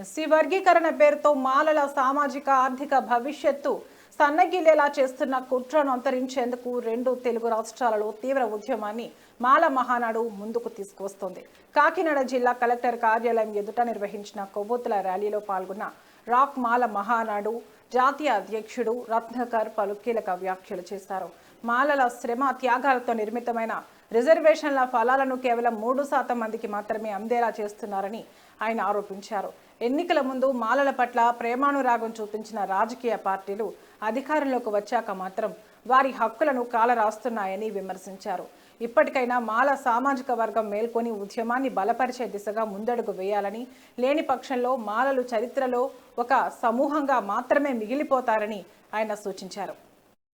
SC వర్గీకరణ పేరుతో మాలల సామాజిక ఆర్థిక భవిష్యత్తు సన్నగిల్లేలా చేస్తున్న కుట్రను అంతరించేందుకు రెండు తెలుగు రాష్ట్రాలలో తీవ్ర ఉద్యమాన్ని మాల మహానాడు ముందుకు తీసుకువస్తోంది. కాకినాడ జిల్లా కలెక్టర్ కార్యాలయం ఎదుట నిర్వహించిన కొవ్వొత్తుల ర్యాలీలో పాల్గొన్న రాక్ మాల మహానాడు జాతీయ అధ్యక్షుడు రత్నకర్ పలు కీలక వ్యాఖ్యలు చేశారు. మాలల శ్రమ త్యాగాలతో నిర్మితమైన రిజర్వేషన్ల ఫలాలను కేవలం మూడు శాతం మందికి మాత్రమే అందేలా చేస్తున్నారని ఆయన ఆరోపించారు. ఎన్నికల ముందు మాలల పట్ల ప్రేమానురాగం చూపించిన రాజకీయ పార్టీలు అధికారంలోకి వచ్చాక మాత్రం వారి హక్కులను కాలరాస్తున్నాయని విమర్శించారు. ఇప్పటికైనా మాల సామాజిక వర్గం మేల్కొని ఉద్యమాన్ని బలపరిచే దిశగా ముందడుగు వేయాలని లేని పక్షంలో మాలలు చరిత్రలో ఒక సమూహంగా మాత్రమే మిగిలిపోతారని ఆయన సూచించారు.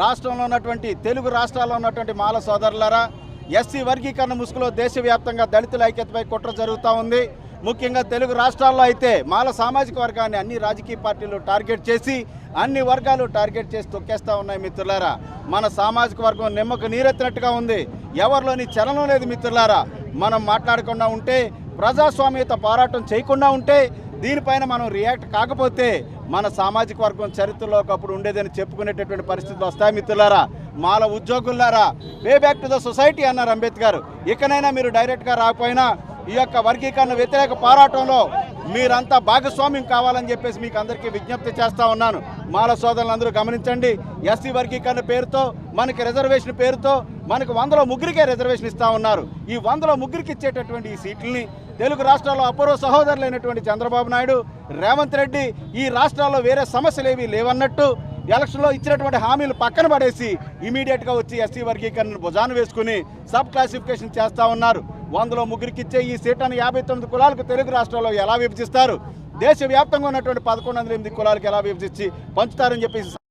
రాష్ట్రంలో ఉన్నటువంటి తెలుగు రాష్ట్రాల్లో ఉన్నటువంటి మాల సోదరులారా ఎస్సీ వర్గీకరణ ముసుగులో దేశవ్యాప్తంగా దళితుల ఐక్యతపై కుట్ర జరుగుతూ ఉంది. ముఖ్యంగా తెలుగు రాష్ట్రాల్లో అయితే మాల సామాజిక వర్గాన్ని అన్ని రాజకీయ పార్టీలు టార్గెట్ చేసి అన్ని వర్గాలు టార్గెట్ చేసి తొక్కేస్తూ ఉన్నాయి మిత్రులారా. మన సామాజిక వర్గం నిమ్మకు నీరెత్తినట్టుగా ఉంది. ఎవరిలోని చలనం లేదు మిత్రులారా. మనం మాట్లాడకుండా ఉంటే ప్రజాస్వామ్యత పోరాటం చేయకుండా ఉంటే దీనిపైన మనం రియాక్ట్ కాకపోతే మన సామాజిక వర్గం చరిత్రలో ఒకప్పుడు ఉండేదని చెప్పుకునేటటువంటి పరిస్థితులు వస్తాయి మిత్రులారా. Mala ఉద్యోగులారా way back to the society అన్నారు అంబేద్కర్ ఇకనైనా మీరు డైరెక్ట్గా రాకపోయినా ఈ యొక్క వర్గీకరణ వ్యతిరేక పోరాటంలో మీరంతా భాగస్వామ్యం కావాలని చెప్పేసి మీకు అందరికీ విజ్ఞప్తి చేస్తా ఉన్నాను. మాల సోదరులందరూ గమనించండి. ఎస్సీ వర్గీకరణ పేరుతో మనకి రిజర్వేషన్ పేరుతో మనకు వందలో ముగ్గురికే రిజర్వేషన్ ఇస్తా ఉన్నారు. ఈ వందలో ముగ్గురికి ఇచ్చేటటువంటి ఈ సీట్లని తెలుగు రాష్ట్రాల్లో అపూర్వ సహోదరులైనటువంటి చంద్రబాబు నాయుడు రేవంత్ రెడ్డి ఈ రాష్ట్రాల్లో వేరే సమస్యలు ఏవి లేవన్నట్టు ఎలక్షన్లో ఇచ్చినటువంటి హామీలు పక్కన పడేసి ఇమీడియట్గా వచ్చి ఎస్సీ వర్గీకరణను భుజాన వేసుకుని సబ్ క్లాసిఫికేషన్ చేస్తూ ఉన్నారు. వందలో ముగ్గురికి ఇచ్చే ఈ సీట్లను యాభై తొమ్మిది కులాలకు తెలుగు రాష్ట్రాల్లో ఎలా విభజిస్తారు? దేశవ్యాప్తంగా ఉన్నటువంటి పదకొండు వందల ఎనిమిది కులాలకు ఎలా విభజించి పంచుతారని చెప్పేసి